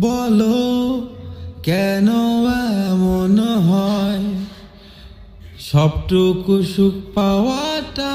বলো কেন এমন হয়? সবটুকু সুখ পাওয়াটা